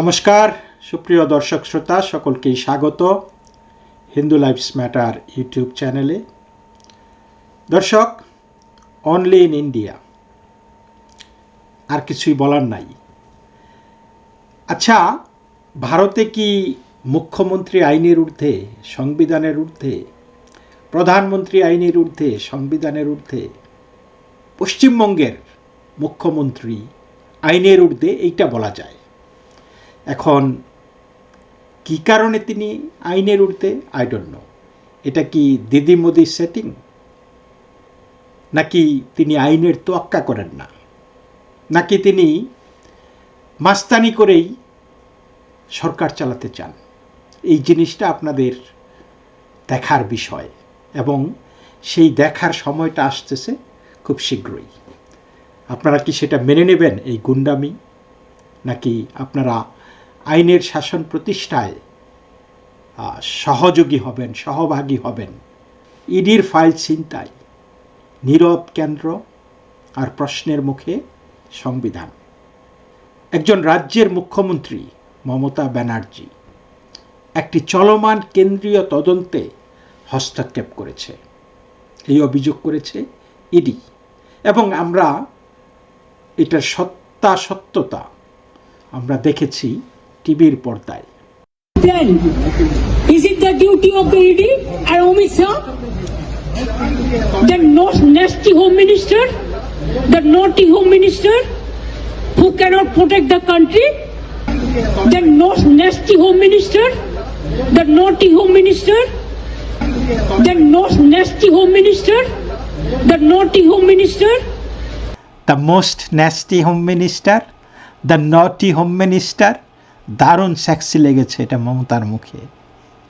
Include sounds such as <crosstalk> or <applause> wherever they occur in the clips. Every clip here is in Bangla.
নমস্কার, সুপ্রিয় দর্শক শ্রোতা সকলকেই স্বাগত হিন্দু লাইফস ম্যাটার ইউটিউব চ্যানেলে। দর্শক অনলি ইন ইন্ডিয়া আর কিছুই বলার নাই। আচ্ছা ভারতে কি মুখ্যমন্ত্রী আইনের ঊর্ধ্বে, সংবিধানের ঊর্ধ্বে, প্রধানমন্ত্রী আইনের ঊর্ধ্বে, সংবিধানের ঊর্ধ্বে, পশ্চিমবঙ্গের মুখ্যমন্ত্রী আইনের ঊর্ধ্বে এইটা বলা যায়? এখন কি কারণে তিনি আইনের ঊর্ধ্বে আই ডোন্ট নো এটা কি দিদি মোদির সেটিং নাকি তিনি আইনের তোয়াক্কা করেন না? নাকি তিনি মাস্তানি করেই সরকার চালাতে চান? এই জিনিসটা আপনাদের দেখার বিষয় এবং সেই দেখার সময়টা আসতেছে খুব শীঘ্রই। আপনারা কি সেটা মেনে নেবেন এই গুন্ডামি? নাকি আপনারা আইনের শাসন প্রতিষ্ঠায় সহযোগী হবেন, সহভাগী হবেন। ইডির ফাইল চিন্তায় নীরব কেন্দ্র আর প্রশ্নের মুখে সংবিধান। একজন রাজ্যের মুখ্যমন্ত্রী মমতা ব্যানার্জি একটি চলমান কেন্দ্রীয় তদন্তে হস্তক্ষেপ করেছে। এই অভিযোগ করেছে ইডি এবং আমরা এটার সত্যাসত্যতা আমরা দেখেছি টিভির পর্দায় Then, is it the duty of the ED and Amit Shah, the no- nasty home minister, the naughty home minister, who cannot protect the country, the no- nasty home minister, the naughty home minister, the no- nasty home minister, the naughty home minister, the most nasty home minister the naughty home minister দারুণ সেক্সি লেগেছে এটা মমতার মুখে।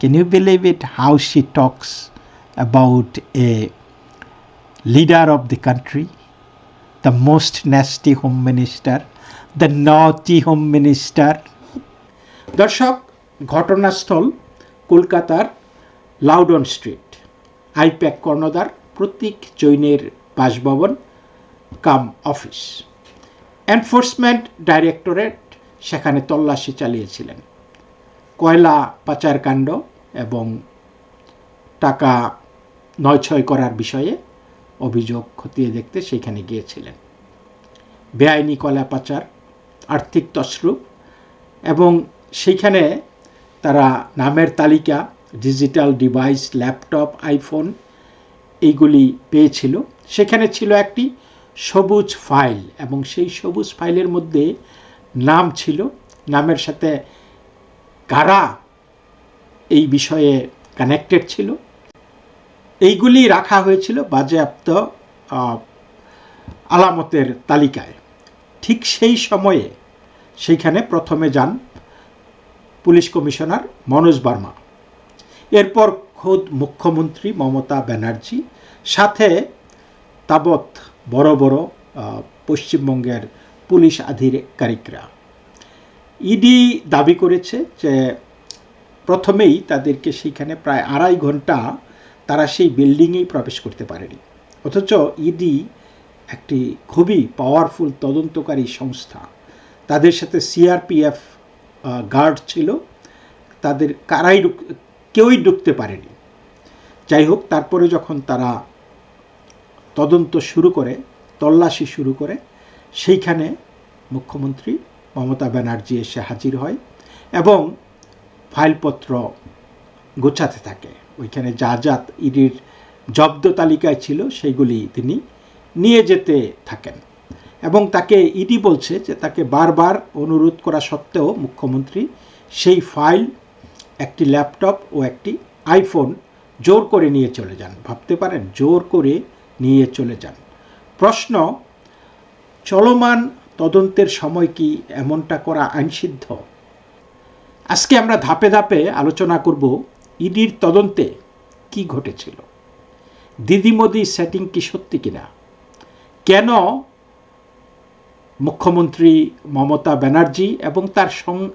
Can you believe it how she talks about a leader of the country the most nasty home minister the naughty home minister দর্শক, ঘটনাস্থল কলকাতার লাউডন স্ট্রিট আইপ্যাক কর্ণধার প্রতীক জৈনের বাসভবন কাম অফিস এনফোর্সমেন্ট ডাইরেক্টরেট সেখানে তল্লাশি চালিয়েছিলেন। কয়লা পাচার কাণ্ড এবং টাকা নয়ছয় করার বিষয়ে অভিযোগ খতিয়ে দেখতে সেখানে গিয়েছিলেন। বেআইনি কয়লা পাচার, আর্থিক তছরূপ এবং সেইখানে তারা নামের তালিকা, ডিজিটাল ডিভাইস, ল্যাপটপ, আইফোন এইগুলি পেয়েছিল। সেখানে ছিল একটি সবুজ ফাইল এবং সেই সবুজ ফাইলের মধ্যে নাম ছিল। নামের সাথে কারা এই বিষয়ে কানেক্টেড ছিল। এইগুলি রাখা হয়েছিল বাজেয়াপ্ত আলামতের তালিকায়। ঠিক সেই সময়ে সেইখানে প্রথমে যান পুলিশ কমিশনার মনোজ বার্মা। এরপর খোদ মুখ্যমন্ত্রী মমতা ব্যানার্জি, সাথে তাবৎ বড় বড় পশ্চিমবঙ্গের পুলিশ আধিকারিকরা ইডি দাবি করেছে যে, প্রথমেই তাদেরকে সেইখানে প্রায় আড়াই ঘণ্টা তারা সেই বিল্ডিংয়েই প্রবেশ করতে পারেনি। অথচ ইডি একটি খুবই পাওয়ারফুল তদন্তকারী সংস্থা। তাদের সাথে সিআরপিএফ গার্ড ছিল। তাদের কারাই কেউই ঢুকতে পারেনি। যাই হোক, তারপরে যখন তারা তদন্ত শুরু করে, তল্লাশি শুরু করে সেইখানে মুখ্যমন্ত্রী মমতা ব্যানার্জি এসে হাজির হয় এবং ফাইলপত্র গোছাতে থাকে। ওইখানে যা যা ইডির জব্দ তালিকায় ছিল সেইগুলি তিনি নিয়ে যেতে থাকেন এবং তাকে ইডি বলছে যে তাকে বারবার অনুরোধ করা সত্ত্বেও মুখ্যমন্ত্রী সেই ফাইল, একটি ল্যাপটপ ও একটি আইফোন জোর করে নিয়ে চলে যান। ভাবতে পারেন, জোর করে নিয়ে চলে যান। প্রশ্ন চলমান তদন্তের সময় কি এমনটা করা আইনসিদ্ধ? আজকে আমরা ধাপে ধাপে আলোচনা করব ইডির তদন্তে কি ঘটেছিল। দিদি মোদি সেটিং কি সত্যি কিনা? কেন মুখ্যমন্ত্রী মমতা ব্যানার্জি এবং তার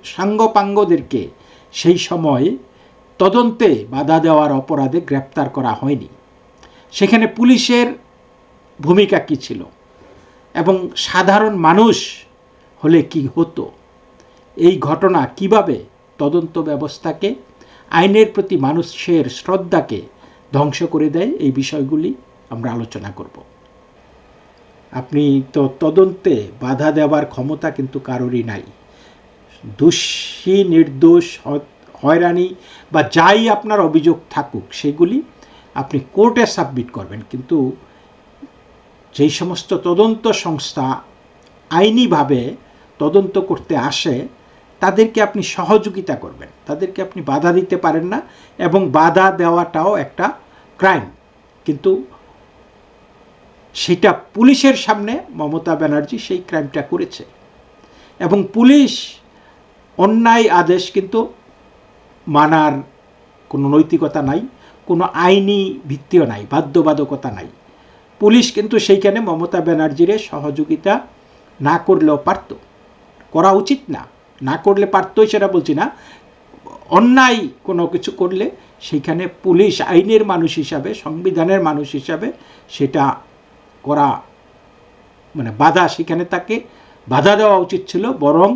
সাঙ্গপাঙ্গদেরকে সেই সময় তদন্তে বাধা দেওয়ার অপরাধে গ্রেপ্তার করা হয়নি? সেখানে পুলিশের ভূমিকা কী ছিল? এবং সাধারণ মানুষ হলে কি হতো? এই ঘটনা কীভাবে তদন্ত ব্যবস্থাকে, আইনের প্রতি মানুষের শ্রদ্ধাকে ধ্বংস করে দেয়? এই বিষয়গুলি আমরা আলোচনা করব। আপনি তো তদন্তে বাধা দেওয়ার ক্ষমতা কিন্তু কারোরই নাই। দোষী, নির্দোষ হয়রানি বা যাই আপনার অভিযোগ থাকুক, সেগুলি আপনি কোর্টে সাবমিট করবেন। কিন্তু যেই সমস্ত তদন্ত সংস্থা আইনিভাবে তদন্ত করতে আসে, তাদেরকে আপনি সহযোগিতা করবেন। তাদেরকে আপনি বাধা দিতে পারেন না এবং বাধা দেওয়াটাও একটা ক্রাইম। কিন্তু সেটা পুলিশের সামনে মমতা ব্যানার্জি সেই ক্রাইমটা করেছে। এবং পুলিশ অন্যায় আদেশ কিন্তু মানার কোনো নৈতিকতা নাই, কোনো আইনি ভিত্তিও নাই, বাধ্যবাধকতা নাই। পুলিশ কিন্তু সেইখানে মমতা ব্যানার্জিরে সহযোগিতা না করলেও পারত। করা উচিত না। না করলে পারতই সেটা বলছি না। অন্যায় কোনো কিছু করলে সেইখানে পুলিশ আইনের মানুষ হিসাবে, সংবিধানের মানুষ হিসাবে সেটা করা মানে বাধা সেখানে তাকে বাধা দেওয়া উচিত ছিল। বরং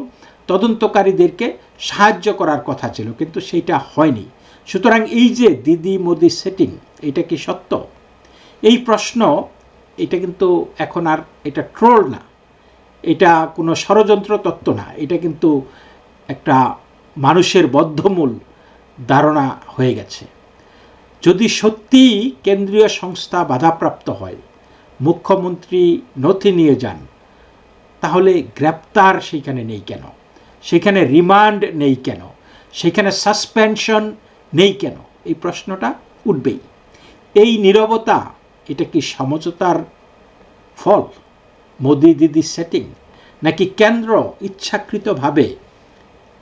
তদন্তকারীদেরকে সাহায্য করার কথা ছিল। কিন্তু সেইটা হয়নি। সুতরাং এই যে দিদি মোদি সেটিং এটা কি সত্য? এই প্রশ্ন, এটা কিন্তু এখন আর এটা ট্রোল না। এটা কোনো ষড়যন্ত্র তত্ত্ব না। এটা কিন্তু একটা মানুষের বদ্ধমূল ধারণা হয়ে গেছে। যদি সত্যি কেন্দ্রীয় সংস্থা বাধাপ্রাপ্ত হয়, মুখ্যমন্ত্রী নথি নিয়ে যান, তাহলে গ্রেপ্তার সেখানে নেই কেন? সেখানে রিমান্ড নেই কেন? সেখানে সাসপেনশন নেই কেন? এই প্রশ্নটা উঠবেই। এই নীরবতা এটা কি সমঝোতার ফল? মোদি দিদি সেটিং নাকি কেন্দ্র ইচ্ছাকৃতভাবে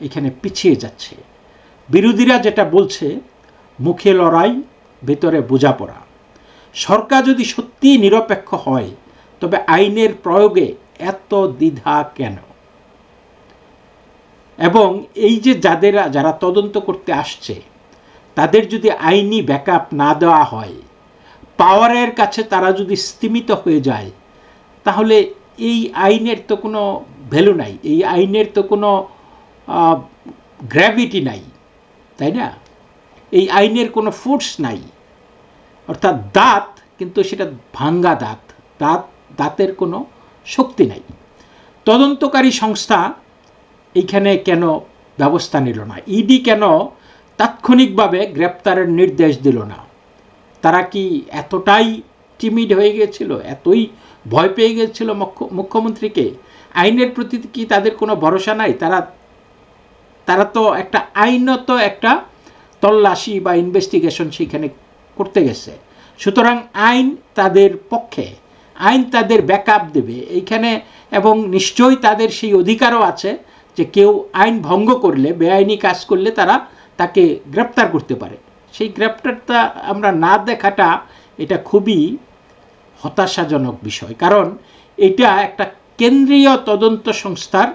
এখানে পিছিয়ে যাচ্ছে? বিরোধীরা যেটা বলছে, মুখে লড়াই, ভেতরে বোঝাপড়া। সরকার যদি সত্যিই নিরপেক্ষ হয়, তবে আইনের প্রয়োগে এত দ্বিধা কেন? এবং এই যে যাদের, যারা তদন্ত করতে আসছে, তাদের যদি আইনি ব্যাকআপ না দেওয়া হয় পাওয়ারের কাছে তারা যদি স্তীমিত হয়ে যায়, তাহলে এই আইনের তো কোনো ভ্যালু নাই, এই আইনের তো কোনো গ্র্যাভিটি নাই, তাই না? এই আইনের কোনো ফোর্স নাই। অর্থাৎ দাঁত, কিন্তু সেটা ভাঙ্গা দাঁত দাঁত, দাঁতের কোনো শক্তি নাই। তদন্তকারী সংস্থা এইখানে কেন ব্যবস্থা নিল না? ইডি কেন তাৎক্ষণিকভাবে গ্রেপ্তারের নির্দেশ দিল না? তারা কি এতটাই টিমিড হয়ে গিয়েছিল এতই ভয় পেয়ে গিয়েছিল মুখ্য- মুখ্যমন্ত্রীকে? আইনের প্রতি কি তাদের কোনো ভরসা নাই? তারা তারা তো একটা আইনত একটা তল্লাশি বা ইনভেস্টিগেশন সেখানে করতে গেছে। সুতরাং আইন তাদের পক্ষে। আইন তাদের ব্যাকআপ দেবে। এইখানে এবং নিশ্চয়ই তাদের সেই অধিকারও আছে যে কেউ আইন ভঙ্গ করলে, বেআইনি কাজ করলে তারা তাকে গ্রেপ্তার করতে পারে। সেই গ্রেপ্তারটা আমরা না দেখাটা এটা খুবই হতাশাজনক বিষয়। কারণ এটা একটা কেন্দ্রীয় তদন্ত সংস্থার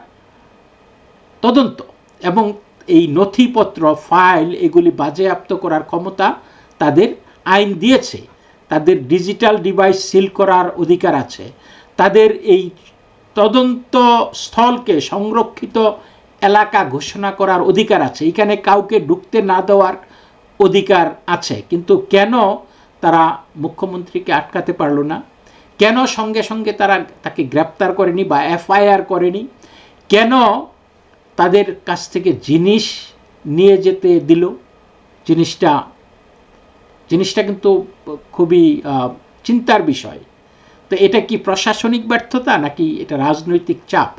তদন্ত এবং এই নথিপত্র, ফাইল এগুলি বাজেয়াপ্ত করার ক্ষমতা তাদের আইন দিয়েছে। তাদের ডিজিটাল ডিভাইস সিল করার অধিকার আছে। তাদের এই তদন্ত স্থলকে সংরক্ষিত এলাকা ঘোষণা করার অধিকার আছে। এখানে কাউকে ঢুকতে না দেওয়ার অধিকার আছে। কিন্তু কেন তারা মুখ্যমন্ত্রীকে আটকাতে পারল না? কেন সঙ্গে সঙ্গে তারা তাকে গ্রেপ্তার করেনি বা এফআইআর করেনি? কেন তাদের কাছ থেকে জিনিস নিয়ে যেতে দিল? জিনিসটা জিনিসটা কিন্তু খুবই চিন্তার বিষয়। তো এটা কি প্রশাসনিক ব্যর্থতা নাকি এটা রাজনৈতিক চাপ?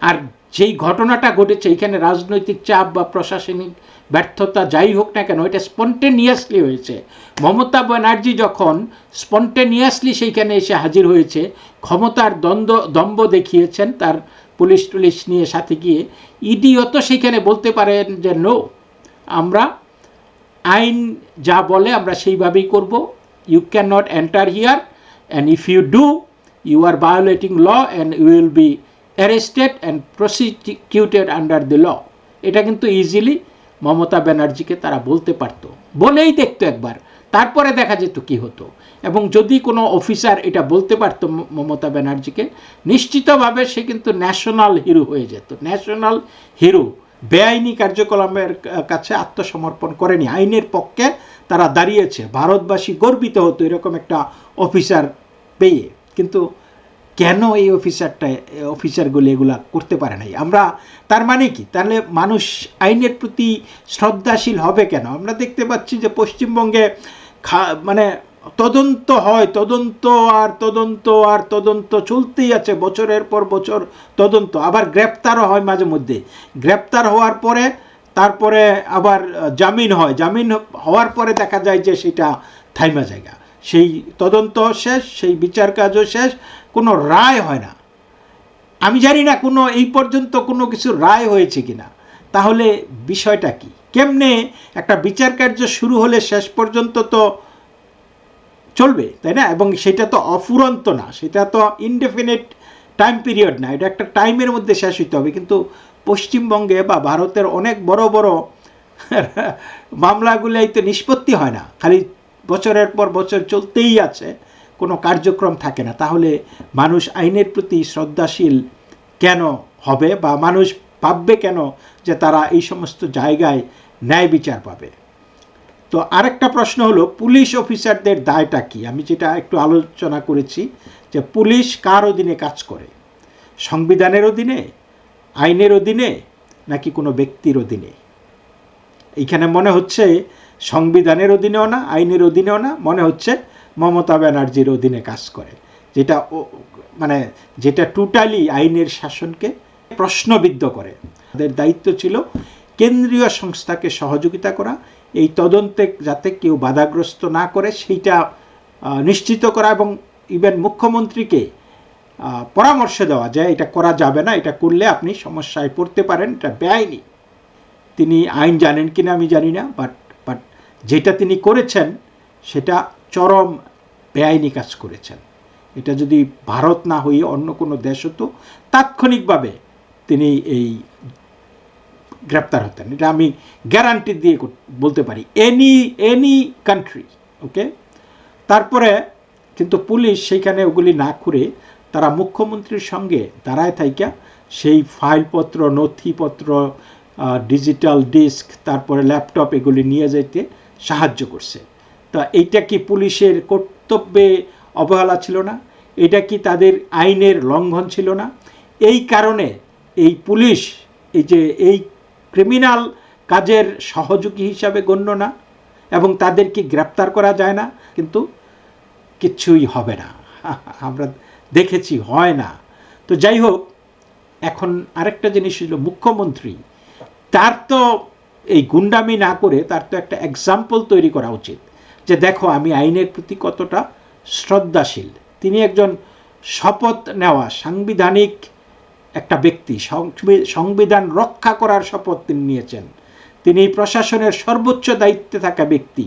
আর যেই ঘটনাটা ঘটেছে, এখানে রাজনৈতিক চাপ বা প্রশাসনিক ব্যর্থতা যাই হোক না কেন, এটা স্পন্টেনিয়াসলি হয়েছে। মমতা ব্যানার্জি যখন স্পন্টেনিয়াসলি সেইখানে এসে হাজির হয়েছে, ক্ষমতার দ্বন্দ্ব, দম্ভ দেখিয়েছেন তার পুলিশ টুলিশ নিয়ে সাথে গিয়ে ইডিও তো সেইখানে বলতে পারেন যে, নো, আমরা আইন যা বলে আমরা সেইভাবেই করব you can not enter here and if you do you are violating law and you will be arrested and prosecuted under the law এটা কিন্তু ইজিলি মমতা ব্যানার্জিকে তারা বলতে পারতো। বলেই দেখতো একবার। তারপরে দেখা যেত কি হতো। এবং যদি কোনো অফিসার এটা বলতে পারতো মমতা ব্যানার্জিকে, নিশ্চিতভাবে সে কিন্তু ন্যাশনাল হিরো হয়ে যেত। ন্যাশনাল হিরো বেআইনি কার্যকলাপের কাছে আত্মসমর্পণ করেনি। আইনের পক্ষে তারা দাঁড়িয়েছে। ভারতবাসী গর্বিত হতো এরকম একটা অফিসার পেয়ে। কিন্তু কেন এই অফিসারটা, অফিসারগুলি এগুলা করতে পারে নাই? আমরা, তার মানে কি? তাহলে মানুষ আইনের প্রতি শ্রদ্ধাশীল হবে কেন? আমরা দেখতে পাচ্ছি যে পশ্চিমবঙ্গে মানে তদন্ত হয়, তদন্ত আর তদন্ত আর তদন্ত চলতেই আছে, বছরের পর বছর তদন্ত। আবার গ্রেপ্তারও হয় মাঝে মধ্যে। গ্রেপ্তার হওয়ার পরে, তারপরে আবার জামিন হয়। জামিন হওয়ার পরে দেখা যায় যে সেটা থাইমা জায়গা। সেই তদন্ত শেষ, সেই বিচার কাজও শেষ, কোনো রায় হয় না। আমি জানি না কোনো, এই পর্যন্ত কোনো কিছু রায় হয়েছে কি না তাহলে বিষয়টা কি? কেমনে একটা বিচার কার্য শুরু হলে শেষ পর্যন্ত তো চলবে, তাই না? এবং সেটা তো অফুরন্ত না, সেটা তো ইনডেফিনিট টাইম পিরিয়ড না, এটা একটা টাইমের মধ্যে শেষ হইতে হবে। কিন্তু পশ্চিমবঙ্গে বা ভারতের অনেক বড় বড় <laughs> মামলাগুলোই তো নিষ্পত্তি হয় না। খালি বছরের পর বছর চলতেই আছে, কোনো কার্যক্রম থাকে না। তাহলে মানুষ আইনের প্রতি শ্রদ্ধাশীল কেন হবে বা মানুষ ভাববে কেন যে তারা এই সমস্ত জায়গায় ন্যায় বিচার পাবে? তো আরেকটা প্রশ্ন হলো, পুলিশ অফিসারদের দায়টা কি? আমি যেটা একটু আলোচনা করেছি যে পুলিশ কার অধীনে কাজ করে? সংবিধানের অধীনে? আইনের অধীনে? নাকি কোনো ব্যক্তির অধীনে? এইখানে মনে হচ্ছে সংবিধানের অধীনেও না, আইনের অধীনেও না, মনে হচ্ছে মমতা ব্যানার্জির অধীনে কাজ করে। যেটা মানে যেটা টোটালি আইনের শাসনকে প্রশ্নবিদ্ধ করে। তাদের দায়িত্ব ছিল কেন্দ্রীয় সংস্থাকে সহযোগিতা করা, এই তদন্তে যাতে কেউ বাধাগ্রস্ত না করে সেইটা নিশ্চিত করা এবং ইভেন মুখ্যমন্ত্রীকে পরামর্শ দেওয়া যে এটা করা যাবে না, এটা করলে আপনি সমস্যায় পড়তে পারেন, এটা বেআইনি তিনি আইন জানেন কিনা আমি জানি না বাট যেটা তিনি করেছেন, সেটা চরম বেআইনি কাজ করেছেন। এটা যদি ভারত না হয়ে অন্য কোনো দেশ হতো, তাৎক্ষণিকভাবে তিনি এই গ্রেপ্তার হতেন। এটা আমি গ্যারান্টি দিয়ে বলতে পারি। এনি এনি কান্ট্রি ওকে তারপরে কিন্তু পুলিশ সেইখানে ওগুলি না করে তারা মুখ্যমন্ত্রীর সঙ্গে দাঁড়ায় থাইকা, সেই ফাইলপত্র, নথিপত্র ডিজিটাল ডিস্ক তারপরে ল্যাপটপ এগুলি নিয়ে যেতে সাহায্য করছে। তা এইটা কি পুলিশের কর্তব্যে অবহেলা ছিল না? এটা কি তাদের আইনের লঙ্ঘন ছিল না? এই কারণে এই পুলিশ এই যে এই ক্রিমিনাল কাজের সহযোগী হিসাবে গণ্য না এবং তাদেরকে গ্রেপ্তার করা যায় না, কিন্তু কিচ্ছুই হবে না। <laughs> আমরা দেখেছি, হয় না। তো যাই হোক, এখন আরেকটা জিনিস হলো, মুখ্যমন্ত্রী, তার তো এই গুন্ডামি না করে তার তো একটা এক্সাম্পল তৈরি করা উচিত। যে দেখো, আমি আইনের প্রতি কতটা শ্রদ্ধাশীল। তিনি একজন শপথ নেওয়া সাংবিধানিক একটা ব্যক্তি সংবিধান রক্ষা করার শপথ তিনি নিয়েছেন। তিনি প্রশাসনের সর্বোচ্চ দায়িত্বে থাকা ব্যক্তি।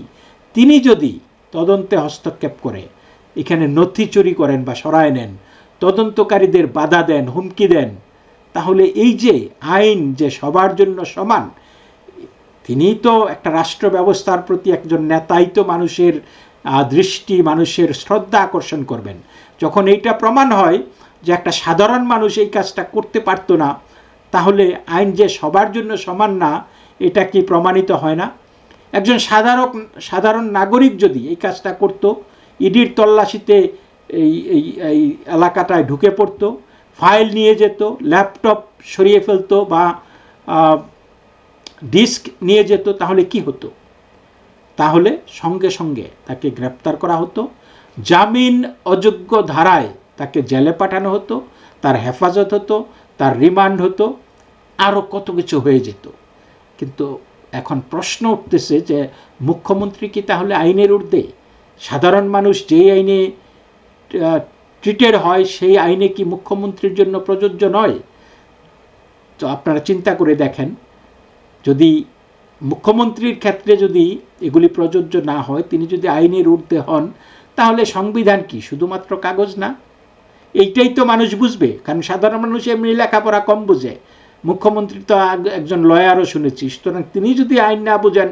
তিনি যদি তদন্তে হস্তক্ষেপ করে, এখানে নথি চুরি করেন বা সরায় নেন, তদন্তকারীদের বাধা দেন, হুমকি দেন, তাহলে এই যে আইন যে সবার জন্য সমান তিনি তো একটা রাষ্ট্র ব্যবস্থার প্রতি একজন নেতাই তো মানুষের দৃষ্টি, মানুষের শ্রদ্ধা আকর্ষণ করবেন। যখন এইটা প্রমাণ হয় যে একটা সাধারণ মানুষ এই কাজটা করতে পারতো না, তাহলে আইন যে সবার জন্য সমান না, এটা কি প্রমাণিত হয় না? একজন সাধারণ সাধারণ নাগরিক যদি এই কাজটা করত, ইডির তল্লাশিতে এই এই এই এলাকাটায় ঢুকে পড়তো, ফাইল নিয়ে যেত, ল্যাপটপ সরিয়ে ফেলতো বা ডিস্ক নিয়ে যেত, তাহলে কি হতো? তাহলে সঙ্গে সঙ্গে তাকে গ্রেপ্তার করা হতো। জামিন অযোগ্য ধারায় তাকে জেলে পাঠানো হতো, তার হেফাজত হতো, তার রিমান্ড হতো আরও কত কিছু হয়ে যেত। কিন্তু এখন প্রশ্ন উঠতেছে যে, মুখ্যমন্ত্রী কি তাহলে আইনের ঊর্ধ্বে? সাধারণ মানুষ যেই আইনে ট্রিটেড হয়, সেই আইনে কি মুখ্যমন্ত্রীর জন্য প্রযোজ্য নয়? তো আপনারা চিন্তা করে দেখেন। যদি মুখ্যমন্ত্রীর ক্ষেত্রে যদি এগুলি প্রযোজ্য না হয়, তিনি যদি আইনের ঊর্ধ্বে হন, তাহলে সংবিধান কি? শুধুমাত্র কাগজ না? এইটাই তো মানুষ বুঝবে, কারণ সাধারণ মানুষ এমনি লেখাপড়া কম বুঝে। মুখ্যমন্ত্রী তো একজন লয়ারও শুনেছি, সুতরাং তিনি যদি আইন না বোঝেন,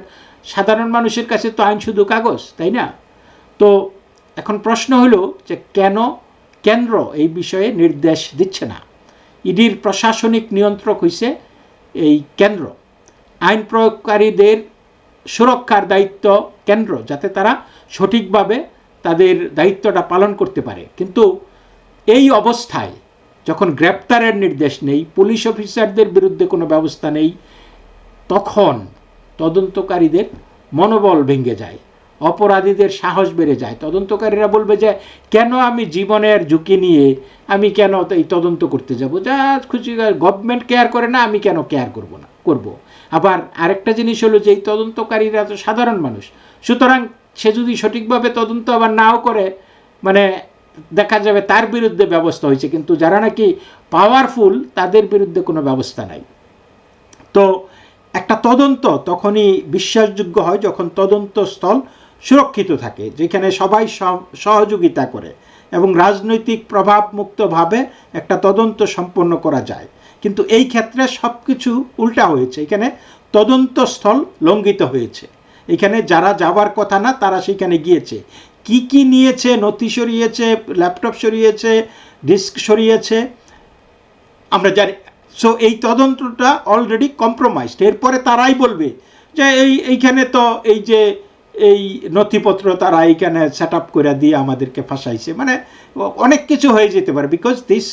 সাধারণ মানুষের কাছে তো আইন শুধু কাগজ, তাই না? তো এখন প্রশ্ন হলো যে কেন কেন্দ্র এই বিষয়ে নির্দেশ দিচ্ছে না? ইডির প্রশাসনিক নিয়ন্ত্রক হইছে এই কেন্দ্র। আইন প্রয়োগকারীদের সুরক্ষার দায়িত্ব কেন্দ্র, যাতে তারা সঠিকভাবে তাদের দায়িত্বটা পালন করতে পারে। কিন্তু এই অবস্থায় যখন গ্রেপ্তারের নির্দেশ নেই, পুলিশ অফিসারদের বিরুদ্ধে কোনো ব্যবস্থা নেই, তখন তদন্তকারীদের মনোবল ভেঙে যায়, অপরাধীদের সাহস বেড়ে যায়। তদন্তকারীরা বলবে যে, কেন আমি জীবনের ঝুঁকি নিয়ে আমি কেন এই তদন্ত করতে যাব? যা খুশি, গভর্নমেন্ট কেয়ার করে না, আমি কেন কেয়ার করব না? করব। আবার আরেকটা জিনিস হলো যে এই তদন্তকারীরা তো সাধারণ মানুষ। সুতরাং সে যদি সঠিকভাবে তদন্ত আবার নাও করে মানে দেখা যাবে তার বিরুদ্ধে ব্যবস্থা হয়েছে। কিন্তু যারা নাকি পাওয়ারফুল তাদের বিরুদ্ধে কোনো ব্যবস্থা নাই। তো একটা তদন্ত তখনই বিশ্বাসযোগ্য হয় যখন তদন্ত স্থল সুরক্ষিত থাকে, যেখানে সবাই সহ- সহযোগিতা করে এবং রাজনৈতিক প্রভাবমুক্তভাবে একটা তদন্ত সম্পন্ন করা যায়। কিন্তু এই ক্ষেত্রে সব কিছু উল্টা হয়েছে। এখানে তদন্ত স্থল লঙ্ঘিত হয়েছে। এখানে যারা যাবার কথা না, তারা সেখানে গিয়েছে। কি কি নিয়েছে, নথি সরিয়েছে, ল্যাপটপ সরিয়েছে, ডিস্ক সরিয়েছে, আমরা জানি। সো এই তদন্তটা অলরেডি কম্প্রোমাইজড এরপরে তারাই বলবে যে এই, এইখানে তো এই যে এই নথিপত্র তারা এইখানে সেট আপ করে দিয়ে আমাদেরকে ফাঁসাইছে। মানে অনেক কিছু হয়ে যেতে পারে। Because this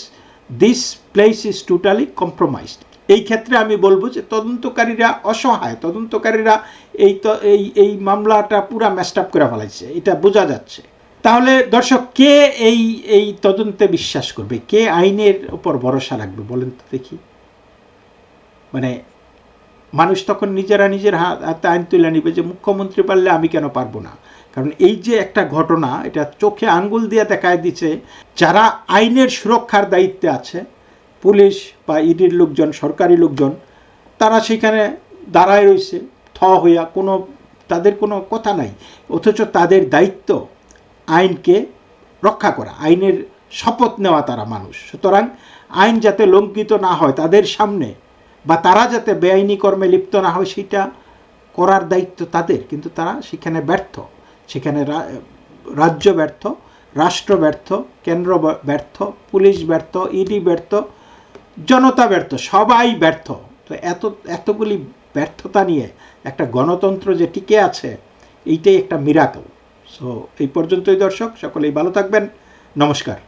this place is totally compromised এই ক্ষেত্রে আমি বলব যে তদন্তকারীরা অসহায়। তদন্তকারীরা এই এই এই মামলাটা পুরা ম্যাস্ট আপ করে ফেলাইছে। এটা বোঝা যাচ্ছে। তাহলে দর্শক, কে এই এই তদন্তে বিশ্বাস করবে? কে আইনের উপর ভরসা রাখবে বলেন তো দেখি। মানে মানুষ তখন নিজেরা নিজের হাতে আইন তুলে নিবে যে মুখ্যমন্ত্রী পারলে আমি কেন পারব না? কারণ এই যে একটা ঘটনা, এটা চোখে আঙ্গুল দিয়ে দেখায় দিচ্ছে যারা আইনের সুরক্ষার দায়িত্বে আছে, পুলিশ বা ইডির লোকজন, সরকারি লোকজন, তারা সেখানে দাঁড়ায় রয়েছে, থ হইয়া কোনো, তাদের কোনো কথা নাই। অথচ তাদের দায়িত্ব আইনকে রক্ষা করা, আইনের শপথ নেওয়া তারা মানুষ। সুতরাং আইন যাতে লঙ্ঘিত না হয় তাদের সামনে, বা তারা যাতে বেআইনি কর্মে লিপ্ত না হয়, সেটা করার দায়িত্ব তাদের, কিন্তু তারা সেখানে ব্যর্থ। সেখানে রাজ্য ব্যর্থ, রাষ্ট্র ব্যর্থ, কেন্দ্র ব্যর্থ, পুলিশ ব্যর্থ, ইডি ব্যর্থ, জনতা ব্যর্থ, সবাই ব্যর্থ। তো এত, এতগুলি ব্যর্থতা নিয়ে একটা গণতন্ত্র যে টিকে আছে, এইটাই একটা মিরাকল সো এই পর্যন্তই দর্শক, সকলেই ভালো থাকবেন। নমস্কার।